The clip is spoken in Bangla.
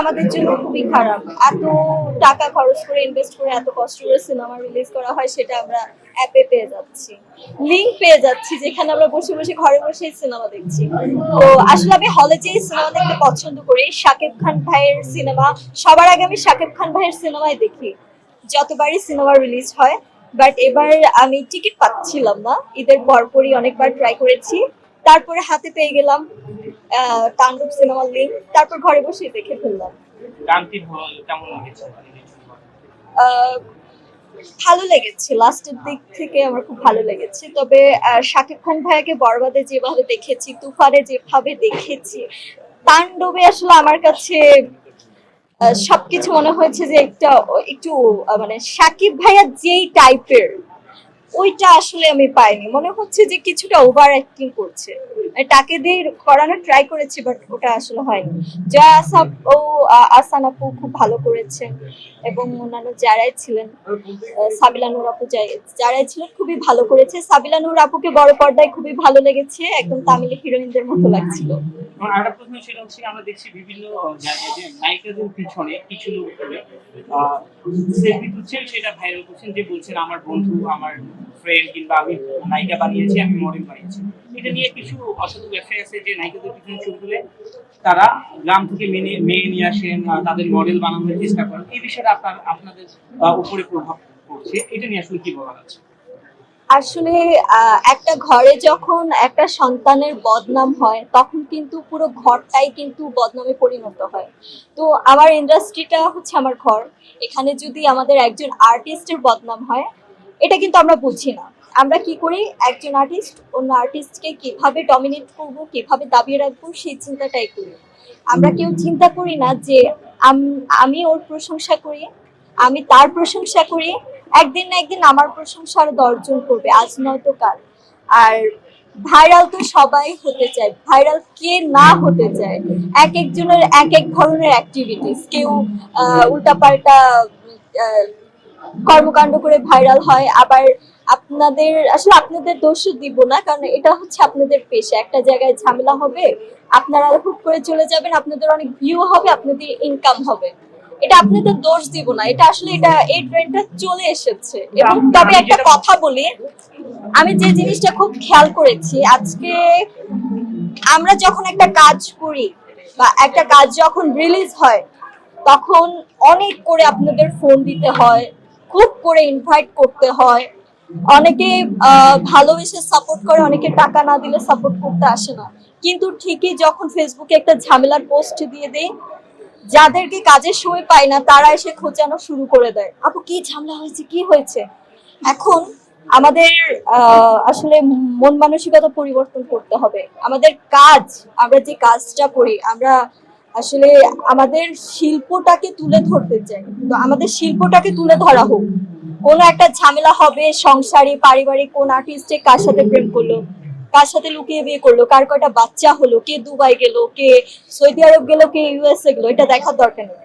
আমাদের জন্য খুবই খারাপ। এত টাকা খরচ করে ইনভেস্ট করে এত কষ্ট করে সিনেমা রিলিজ করা হয়, সেটা আমরা অ্যাপে পেয়ে যাচ্ছি। লিঙ্ক পেয়ে যাচ্ছি, যেখানে আমরা বসে বসে ঘরে বসে সিনেমা দেখছি। তো আসলে আমি হলে যেই সিনেমা দেখতে পছন্দ করি, শাকিব খান ভাইয়ের সিনেমা সবার আগে আমি শাকিব খান ভাইয়ের সিনেমাই দেখি। যতবারই সিনেমা রিলিজ হয় বাট এবার আমি টিকিট পাচ্ছিলাম না। ঈদের পরপরই অনেকবার ট্রাই করেছি। তারপরে হাতে পেয়ে গেলাম তাণ্ডব সিনেমার লিঙ্ক তারপর ঘরে বসে দেখে ফেললাম। গানটি কেমন লেগেছে? ভালো লেগেছে। লাস্টের দিক থেকে আমার খুব ভালো লেগেছে। তবে শাকিব খান ভাইয়াকে বরবাদে যেভাবে দেখেছি তুফানে যেভাবে দেখেছি তাণ্ডবে আসলে আমার কাছে সবকিছু মনে হয়েছে যে একটা একটু মানে শাকিব ভাইয়া যেই টাইপের ওইটা আসলে আমি পাইনি। মনে হচ্ছে যে কিছুটা ওভার অ্যাক্টিং করছে। মানে তাকে দিয়ে করানোর ট্রাই করেছি বাট ওটা আসলে হয়নি। যা আসাব ও আসান আপু খুব ভালো করেছেন এবং অন্যান্য যারাই ছিলেন আহ, সাবিলা নূর আপু যারাই ছিলেন খুবই ভালো করেছে। সাবিলা নূর আপুকে বড় পর্দায় খুবই ভালো লেগেছে একদম তামিল হিরোইনদের মতো লাগছিল। আমার বন্ধু আমার কিংবা আমি নায়িকা বানিয়েছি, আমি মডেল বানিয়েছি। এটা নিয়ে কিছু অসাধু ব্যবসায়ী আছে যে নায়িকাদের পিছনে তুলে তারা গ্রাম থেকে মেনে মেয়ে নিয়ে আসেন তাদের মডেল বানানোর চেষ্টা করেন। এই বিষয়টা আপনার আপনাদের উপরে প্রভাব পড়ছে। এটা নিয়ে আসলে কি যাচ্ছে আসলে একটা ঘরে যখন একটা সন্তানের বদনাম হয়, তখন কিন্তু পুরো ঘরটাই কিন্তু বদনামে পরিণত হয়। তো আমার ইন্ডাস্ট্রিটা হচ্ছে আমার ঘর। এখানে যদি আমাদের একজন আর্টিস্টের বদনাম হয় এটা কিন্তু আমরা বুঝি না। আমরা কি করি? একজন আর্টিস্ট অন্য আর্টিস্টকে কীভাবে ডমিনেট করব, কীভাবে দাবিয়ে রাখব, সেই চিন্তাটাই করি। আমরা কেউ চিন্তা করি না যে আম- ওর প্রশংসা করি, আমি তার প্রশংসা করি, একদিন না একদিন আমার প্রশংসা আরও দর্জন করবে, আজ নয়তো কাল। আর ভাইরাল তো সবাই হতে চায় ভাইরাল কে না হতে চায়, এক একজনের এক এক ধরনের অ্যাক্টিভিটিস কেউ উল্টাপাল্টা কর্মকাণ্ড করে ভাইরাল হয়। আবার আপনাদের আসলে আপনাদের দোষ দিব না কারণ এটা হচ্ছে আপনাদের পেশা। একটা জায়গায় ঝামেলা হবে আপনারা হুট করে চলে যাবেন আপনাদের অনেক ভিউ হবে আপনাদের ইনকাম হবে। এটা আপনাদের দোষ দিব না। এটা আসলে এটা এই ট্রেন্ডটা চলে এসেছে। এবং তবে একটা কথা বলি আমি যে জিনিসটা খুব খেয়াল করেছি আজকে আমরা যখন একটা কাজ করি বা একটা কাজ যখন রিলিজ হয় তখন অনেক করে আপনাদের ফোন দিতে হয় খুব করে ইনভাইট করতে হয়। অনেকে ভালোবেসে সাপোর্ট করে, অনেকে টাকা না দিলে সাপোর্ট করতে আসে না। কিন্তু ঠিকই যখন ফেসবুকে একটা ঝামেলার পোস্ট দিয়ে দেয় যাদেরকে কাজের সময় পায় না, তারা এসে খোঁজানো শুরু করে দেয়। আপু, কি ঝামেলা হয়েছে? কি হয়েছে? এখন আমাদের আসলে মন মানসিকতা পরিবর্তন করতে হবে। আমাদের কাজ, আমরা যে কাজটা করি, আমরা আসলে আমাদের শিল্পটাকে তুলে ধরতে চাই। তো আমাদের শিল্পটাকে তুলে ধরা হোক। কোনো একটা ঝামেলা হবে সংসারে, পারিবারিক, কোন আর্টিস্টে কার সাথে প্রেম করল, কার সাথে লুকিয়ে বিয়ে করল, কার কয়টা বাচ্চা হলো, কে দুবাই গেলো, কে সৌদি আরব গেলো, কে ইউএসএ গেলো, এটা দেখার দরকার নেই।